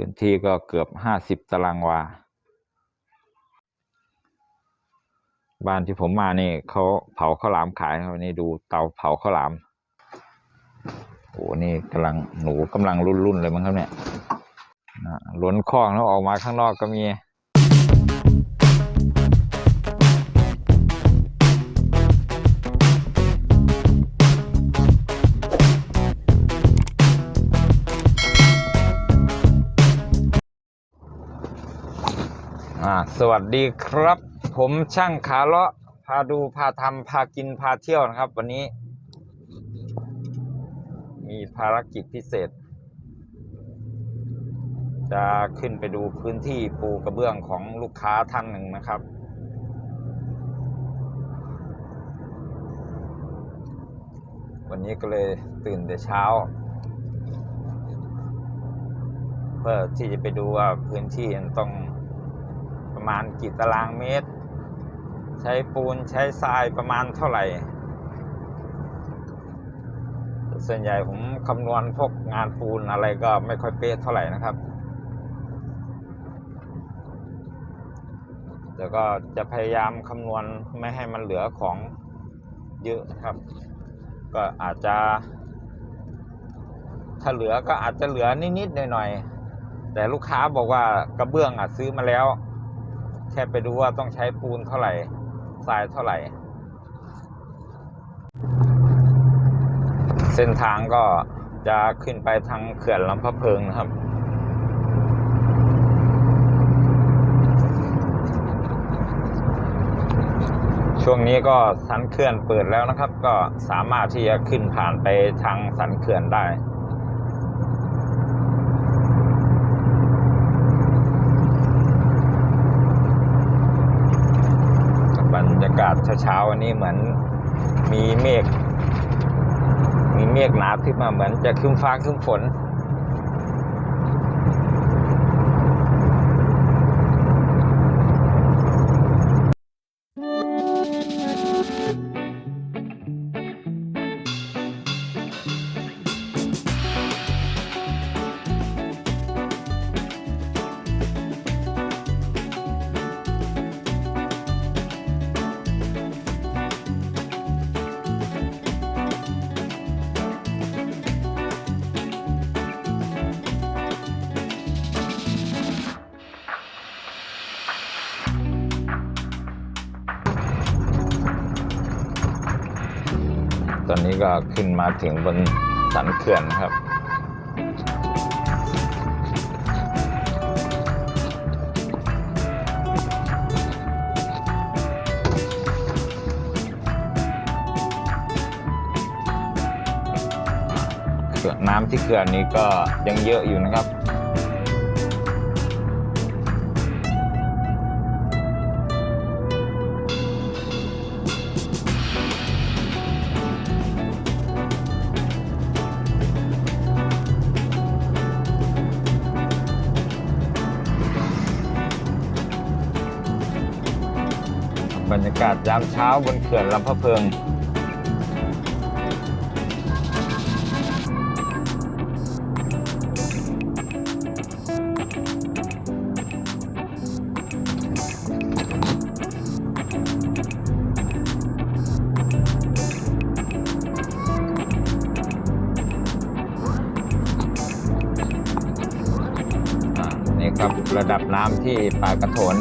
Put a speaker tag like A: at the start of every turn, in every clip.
A: พื้นที่ก็เกือบห้าสิบตารางวา บ้านที่ผมมานี่เขาเผาข้าวหลามขายวันนี้ดูเตาเผาข้าวหลามโอ้นี่กำลังหนูกำลังรุ่นๆเลยมั้งครับเนี่ยล้นคลองแล้วออกมาข้างนอกก็มี อ่าสวัสดีครับ ผมช่างขาเลาะพาดูพาทำพากินพาเที่ยวนะครับ วันนี้ มีภารกิจพิเศษ จะขึ้นไปดูพื้นที่ปูกระเบื้องของลูกค้าท่านหนึ่งนะครับ วันนี้ก็เลยตื่นแต่เช้า เพื่อที่จะไปดูว่าพื้นที่มันต้อง มาณกี่ตารางเมตร ใช้ปูนใช้ทรายประมาณเท่าไหร่ ส่วนใหญ่ผมคำนวณพวกงานปูนอะไรก็ไม่ค่อยเป๊ะเท่าไหร่นะครับแต่ก็จะพยายามคำนวณไม่ให้มันเหลือของเยอะครับ ก็อาจจะ ถ้าเหลือก็อาจจะเหลือนิดๆหน่อยๆแต่ลูกค้าบอกว่ากระเบื้องอะซื้อมาแล้ว ค่ไปดูว่าต้องใช้ปูนเท่าไหร่ทรายเท่าไหร่ เส้นทางก็จะขึ้นไปทางเขื่อนลำพะเพิงนะครับช่วงนี้ก็สันเขื่อนเปิดแล้วนะครับ ก็สามารถที่จะขึ้นผ่านไปทางสันเขื่อนได้ บ รรยากาศเช้าๆวันนี้เหมือนมีเมฆมีเมฆหนาขึ้นมาเหมือนจะคึ้มฟ้าคึ้มฝน ตอนนี้ก็ขึ้นมาถึงบนสันเขื่อนครับเขื่อนน้ำที่เขื่อนนี้ก็ยังเยอะอยู่นะครับ รรยากาศยามเช้าบนเขื่อนลำพะเพิงอ่านี่ครับระดับน้ำที่ปากกระโถน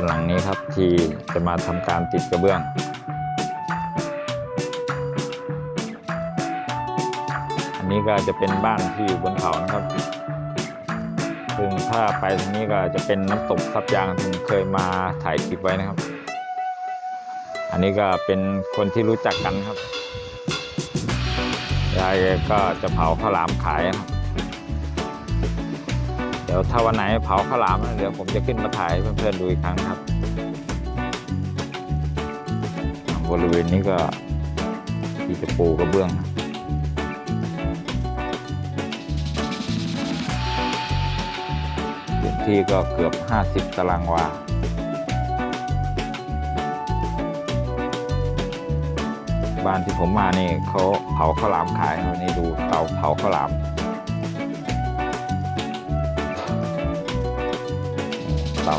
A: านหลังนี้ครับ ที่จะมาทำการติดกระเบื้องอันนี้ก็จะเป็นบ้านที่อยู่บนเขานะครับซึ่งถ้าไปทางนี้ก็จะเป็นน้ำตกทับยางที่เคยมาถ่ายคลิปไว้นะครับ อันนี้ก็เป็นคนที่รู้จักกันครับยายก็จะเผาข้าวหลามขายนะครับ ดี๋ยวถ้าวันไหนเผาข้าวหลามนะเดี๋ยวผมจะขึ้นมาถ่ายเพื่อนๆดูอีกครั้งครับ บริเวณนี้ก็ที่จะปูกระเบื้องพื้นที่ก็เกือบ 50 ตารางวาบ้านที่ผมมานี่เขาเผาข้าวหลามขายวันนี้ดูเตาเผาข้าวหลาม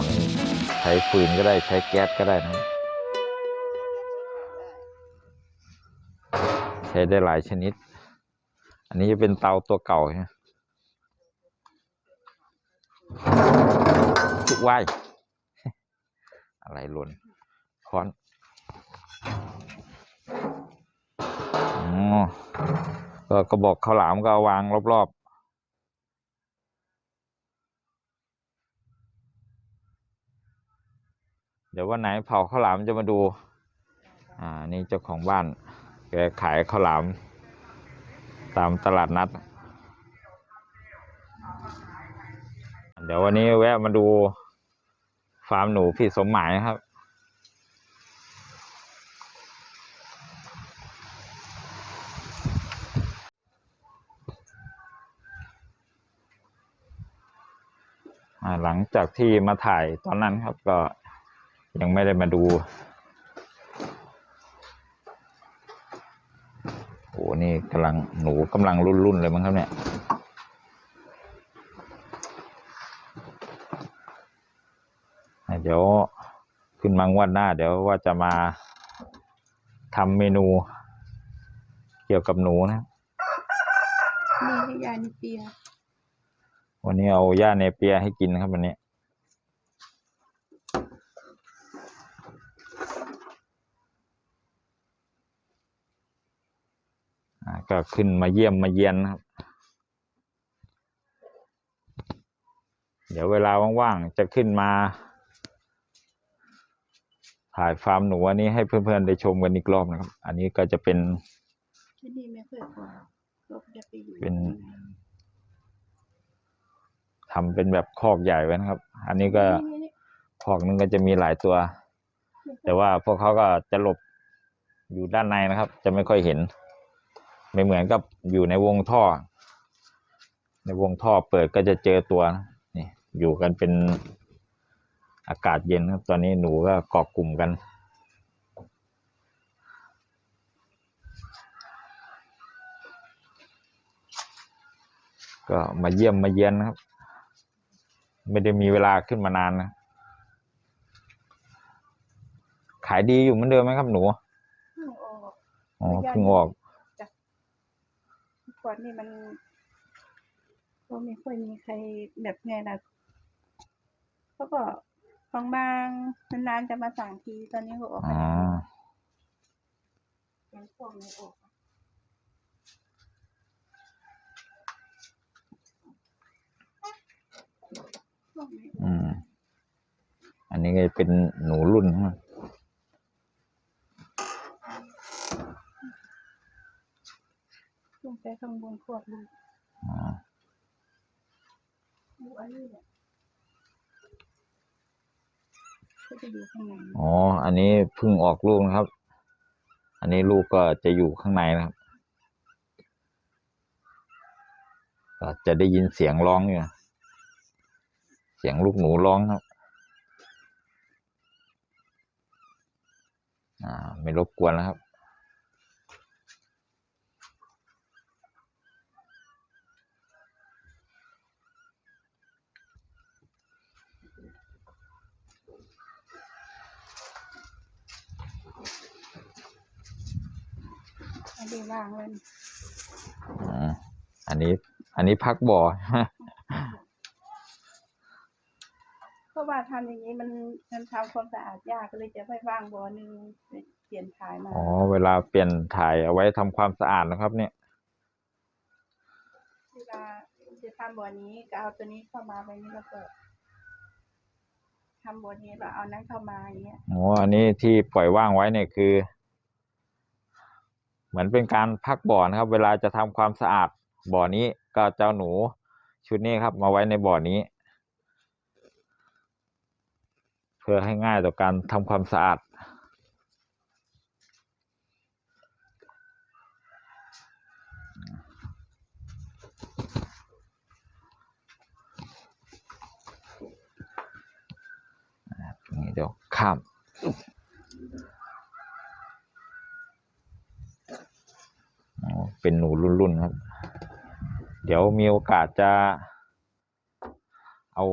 A: เตานี้ใช้ฟืนก็ได้ใช้แก๊สก็ได้นะ ใช้ได้หลายชนิด อันนี้จะเป็นเตาตัวเก่าใช่ไหมทุกไหวอะไรหล่นค้อนอ๋อก็กระบอกข้าวหลามก็วางรอบๆ เดี๋ยววันไหนเผาข้าวหลามจะมาดู อ่า นี่เจ้าของบ้าน แกขายข้าวหลาม ตามตลาดนัด เดี๋ยววันนี้แวะมาดูฟาร์มหนูพี่สมหมายนะครับอ่าหลังจากที่มาถ่ายตอนนั้นครับก็ ยังไม่ได้มาดูโอ้นี่กำลังหนูกำลังรุ่นรุ่นๆเลยมั้งครับเนี่ยอะเดี๋ยวขึ้นมางวดหน้า เดี๋ยวว่าจะมาทำเมนูเกี่ยวกับหนูนะ
B: มีให้ยานิเปีย
A: วันนี้เอาย่าเนเปียให้กินนะครับวันนี้ ก็ขึ้นมาเยี่ยมมาเยียนนะครับ เดี๋ยวเวลาว่างๆจะขึ้นมา ถ่ายฟาร์มหนูอันนี้ให้เพื่อนๆได้ชมกันอีกรอบนะครับ อันนี้ก็จะเป็น
B: ที่นี่ไม่เคยพอก็จะไปอยู่
A: เป็นทำเป็นแบบคอกใหญ่ไว้นะครับ อันนี้ก็
B: นี่นี่
A: คอกนึงก็จะมีหลายตัว
B: นี่
A: แต่ว่าพวกเขาก็จะหลบอยู่ด้านในนะครับ จะไม่ค่อยเห็น ไม่เหมือนกับอยู่ในวงท่อ ในวงท่อเปิดก็จะเจอตัวนะนี่อยู่กันเป็นอากาศเย็นครับตอนนี้หนูก็เกาะกลุ่มกัน ก็มาเยี่ยมมาเยียนนะครับ ไม่ได้มีเวลาขึ้นมานานนะ ขายดีอยู่เหมือนเดิมไหมครับหนู
B: เพิ่งออก
A: อ๋อเพิ่งออก
B: ก่อนนี่มันก็ไม่ค่อยมีใครแบบไงนะเขาก็บางบางๆนานๆจะมาสั่งทีตอนนี้ก็ออก
A: อ๋อ
B: ยังพวกไม่ออกพวกไม่ออก
A: อืม อันนี้ก็เป็นหนูรุ่นของมั
B: ลงไปข้างบนขวดลูก
A: อ๋อ
B: ลูอันนี้เนี่ยก็จะอยู่ข้างใน
A: อ๋อ อันนี้เพิ่งออกลูกนะครับ อันนี้ลูกก็จะอยู่ข้างในนะครับก็จะได้ยินเสียงร้องอยู่ เสียงลูกหนูร้องครับ อ่า ไม่รบกวนแล้วครับ
B: อันนี้วางไว้
A: อ๋ออันนี้ อันนี้พักบ่อ
B: เพราะว่าทำอย่างนี้มันมันทำความสะอาดยากก็เลยจะไปวางบ่อหนึงไปเปลี่ยนถ่ายมา
A: อ๋อเวลาเปลี่ยนถ่ายเอาไว้ทำความสะอาดนะครับ เนี่ย
B: เวลาจะทำบ่อนี้ก็เอาตัวนี้เข้ามาไว้นี่แล้วก็ทำบ่อนี้แล้วเอานั้นเข้ามาอย่างเงี้ย
A: อ๋ออันนี้ที่ปล่อยว่างไว้เนี่ยคือ เหมือนเป็นการพักบ่อนะครับ เวลาจะทำความสะอาดบ่อนี้ก็เจ้าหนูชุดนี้ครับ มาไว้ในบ่อนี้ เพื่อให้ง่ายต่อการทำความสะอาดนี่เดี๋ยวข้าม เป็นหนูรุ่นๆครับ เดี๋ยวมีโอกาสจะ เอา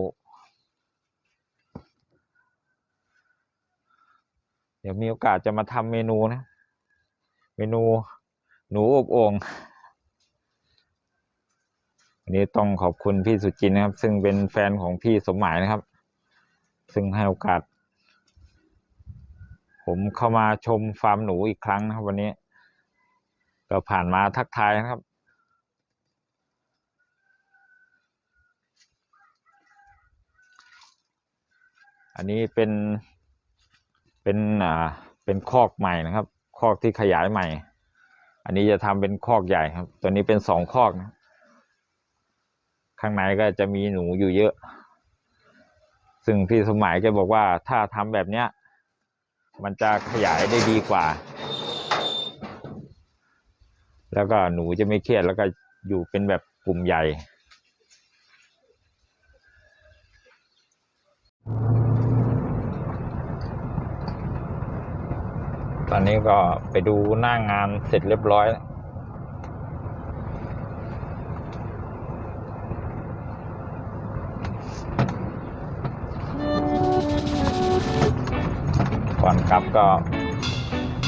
A: เดี๋ยวมีโอกาสจะมาทำเมนูนะ เมนูหนูอบโอ่งวันนี้ต้องขอบคุณพี่สุจินนะครับ ซึ่งเป็นแฟนของพี่สมหมายนะครับ ซึ่งให้โอกาส ผมเข้ามาชมฟาร์มหนูอีกครั้งนะครับวันนี้ ก็ผ่านมาทักทายนะครับ อันนี้เป็นเป็นอ่าเป็นคอกใหม่นะครับ คอกที่ขยายใหม่ อันนี้จะทำเป็นคอกใหญ่ครับ ตัวนี้เป็นสองคอกนะ ข้างในก็จะมีหนูอยู่เยอะ ซึ่งพี่สมหมายแกบอกว่าถ้าทำแบบเนี้ย มันจะขยายได้ดีกว่า แล้วก็หนูจะไม่เครียดแล้วก็อยู่เป็นแบบกลุ่มใหญ่ตอนนี้ก็ไปดูหน้างงานเสร็จเรียบร้อย ก่อนกลับก็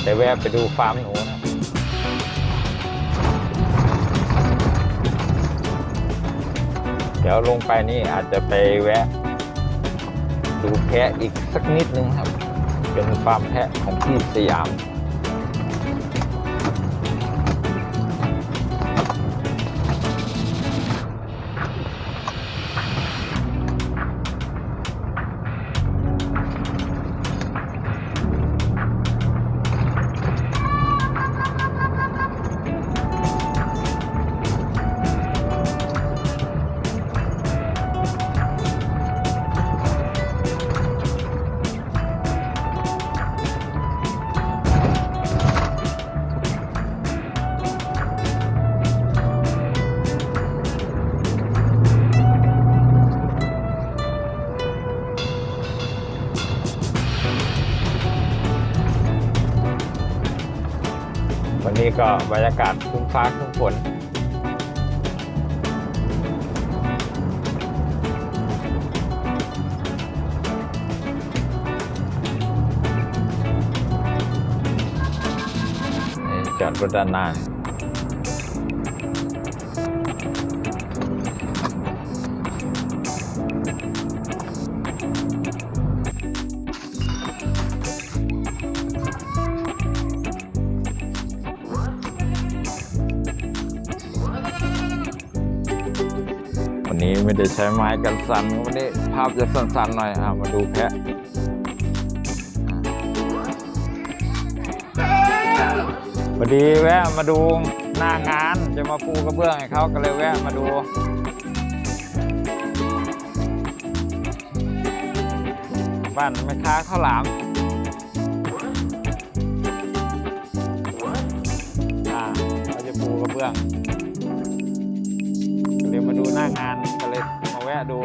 A: ได้แวะไปดูฟาร์มหนูนะ เดี๋ยวลงไปนี่อาจจะไปแวะ ดูแพะอีกสักนิดนึงครับ เป็นฟาร์มแพะของพี่สยาม วันนี้ก็บรรยากาศครึ้มฟ้าครึ้มฝนจอดรถด้านหน้า นี้ไม่ได้ใช้ไม้กันสั่นวันนี้ภาพจะสั่นๆหน่อยอะมาดูแพะพอดีแวะมาดูหน้างานจะมาปูกระเบื้องให้เขาก็เลยแวะมาดูบ้านแม่ค้าข้าวหลามอ่าเขาจะปูกระเบื้อง หน้างานก็เลยมาแวะดู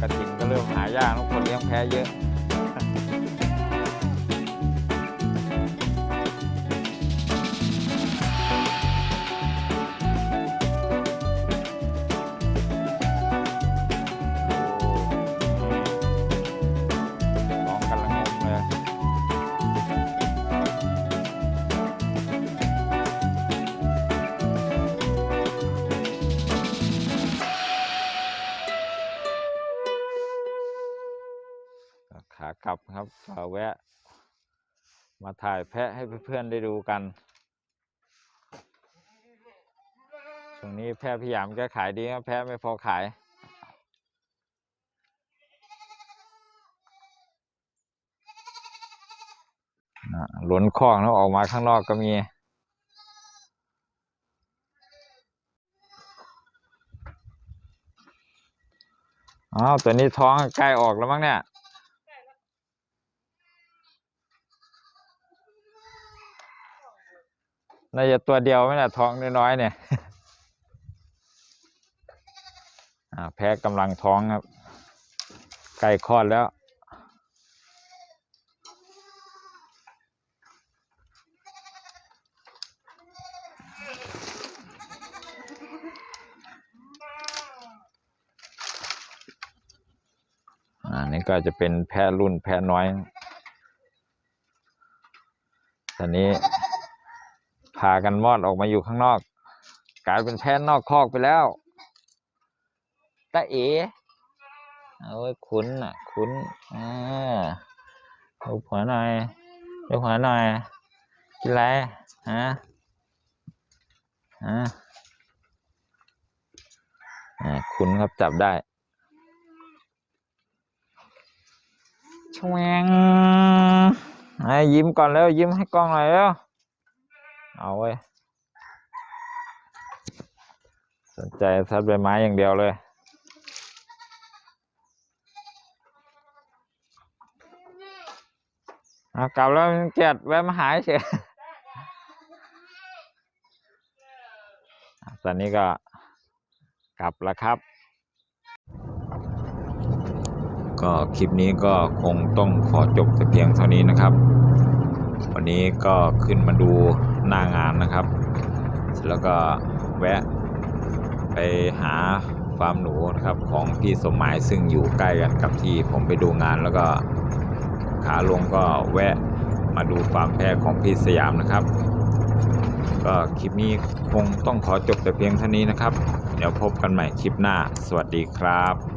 A: กระถินก็เริ่มหายากทุกคนเลี้ยงแพ้เยอะ กลับครับก็แวะ มาถ่ายแพะให้เพื่อนๆได้ดูกัน ช่วงนี้แพะพี่ยามแก้ขายดีครับแพะไม่พอขายอะหล้นคอกแล้วออกมาข้างนอกก็มีอ้าวตัวนี้ท้องใกล้ออกแล้วมั้งเนี่ย น่าจะตัวเดียวไมเนี่ยท้องน้อยๆเนี่ยแพ้กำลังท้องครับใกล้คลอดแล้วอ่านี่ก็จะเป็นแพะรุ่นแพะน้อย ตอนนี้ พากันมอดออกมาอยู่ข้างนอก กลายเป็นแพะนอกคอกไปแล้วตาเอ๋โอ้ยคุ้นอะ คุ้นอ่าดูหัวหน่อยดูหัวหน่อยกินอะไรฮะฮะอ่าคุ้นครับจับได้ชวงไอ้ยิ้มก่อนแล้วยิ้มให้กล้องหน่อยแล้ว เอาเว้ สนใจซัดใบไม้อย่างเดียวเลยเอากลับแล้วเกียดแวะมาหาเฉยตอนนี้ก็กลับแล้วครับ ก็คลิปนี้ก็คงต้องขอจบแต่เพียงเท่านี้นะครับ วันนี้ก็ขึ้นมาดู หน้างานนะครับ แล้วก็แวะไปหาฟาร์มหนูนะครับของพี่สมหมายซึ่งอยู่ใกล้กันกับที่ผมไปดูงานแล้วก็ขาลงก็แวะมาดูฟาร์มแพะของพี่สยามนะครับ ก็คลิปนี้คงต้องขอจบแต่เพียงเท่านี้นะครับ เดี๋ยวพบกันใหม่คลิปหน้า สวัสดีครับ